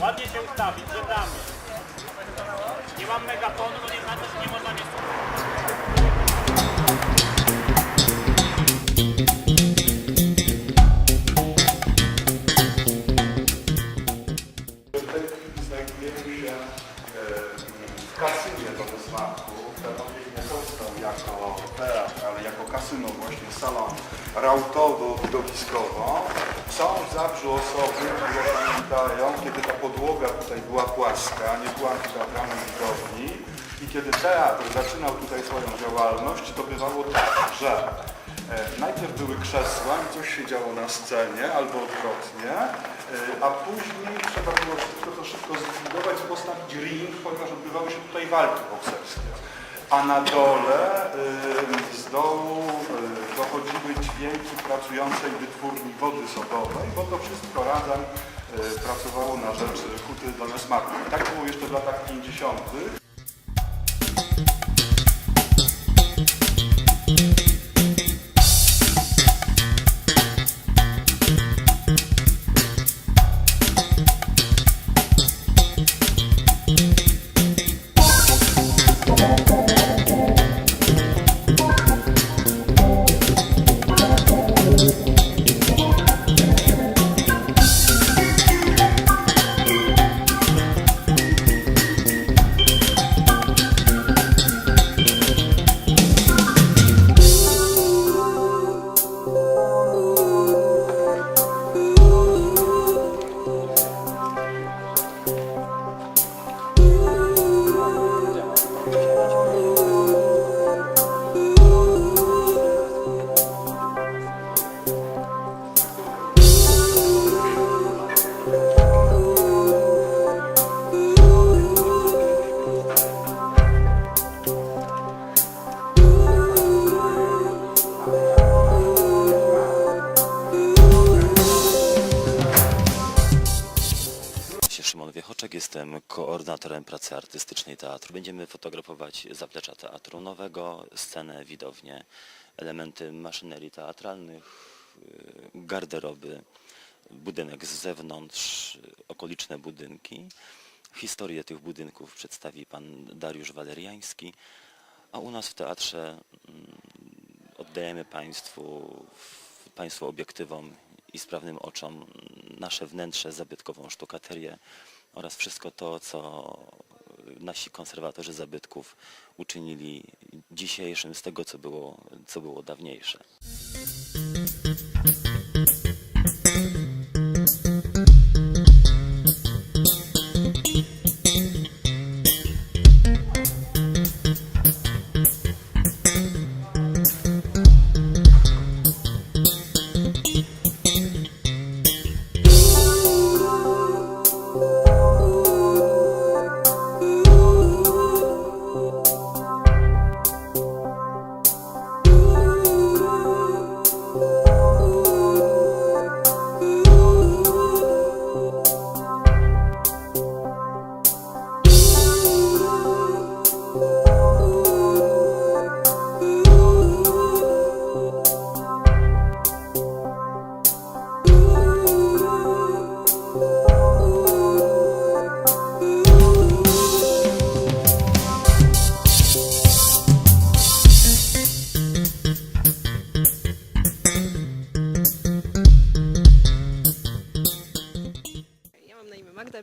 Ładnie się ustawić, że. Nie mam megafonu, bo nie, nie można mnie słuchać. Salon rautowo-widowiskowo. Są w Zabrzu osoby, które pamiętają, kiedy ta podłoga tutaj była płaska, nie była teatralnej widowni i kiedy teatr zaczynał tutaj swoją działalność, to bywało tak, że E, Najpierw były krzesła i coś się działo na scenie, albo odwrotnie, e, a później trzeba było wszystko to szybko zlikwidować, postawić ring, ponieważ odbywały się tutaj walki bokserskie. A na dole e, z dołu e, dochodziły dźwięki pracującej wytwórni wody sodowej, bo to wszystko razem e, pracowało na rzecz Huty. I tak było jeszcze w latach 50. Jestem koordynatorem pracy artystycznej teatru. Będziemy fotografować zaplecza teatru nowego, scenę, widownię, elementy maszynerii teatralnych, y, garderoby, budynek z zewnątrz, okoliczne budynki. Historię tych budynków przedstawi pan Dariusz Waleriański, a u nas w teatrze mm, oddajemy Państwu, Państwu obiektywom i sprawnym oczom nasze wnętrze, zabytkową sztukaterię oraz wszystko to, co nasi konserwatorzy zabytków uczynili dzisiejszym z tego, co było, co było dawniejsze.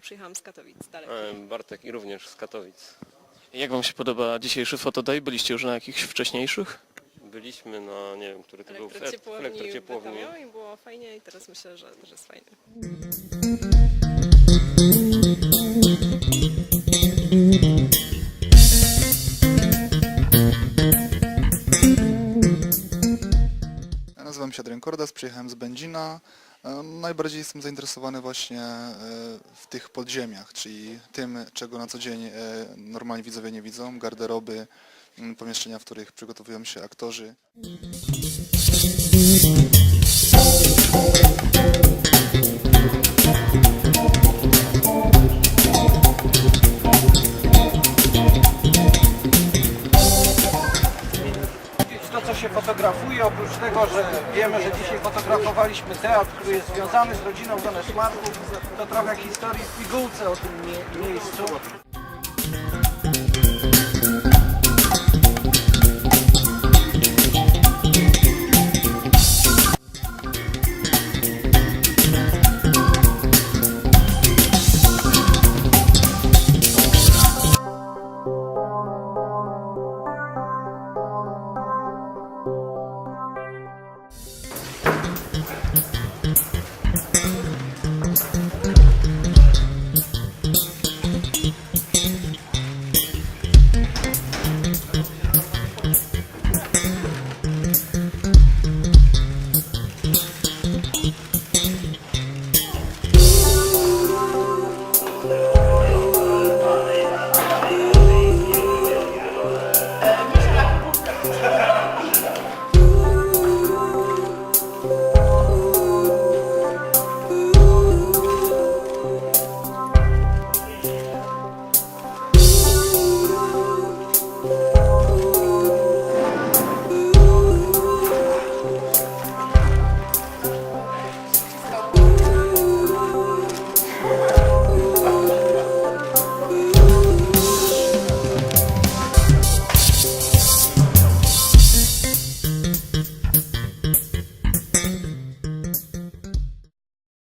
Przyjechałam z Katowic dalej. E, Bartek i również z Katowic. Jak Wam się podoba dzisiejszy fotoday? Byliście już na jakichś wcześniejszych? Byliśmy na, nie wiem, który to był, w Elektrociepłowni w elektrociepłowni. I było fajnie i teraz myślę, że, że jest fajnie. Ja nazywam się Adrian Kordas, przyjechałem z Będzina. Najbardziej jestem zainteresowany właśnie e, w tych podziemiach, czyli tym, czego na co dzień e, normalni widzowie nie widzą, garderoby, m, pomieszczenia, w których przygotowują się aktorzy. Fotografuje, oprócz tego, że wiemy, że dzisiaj fotografowaliśmy teatr, który jest związany z rodziną Donesmarków, to trochę historii w pigułce o tym mie- miejscu.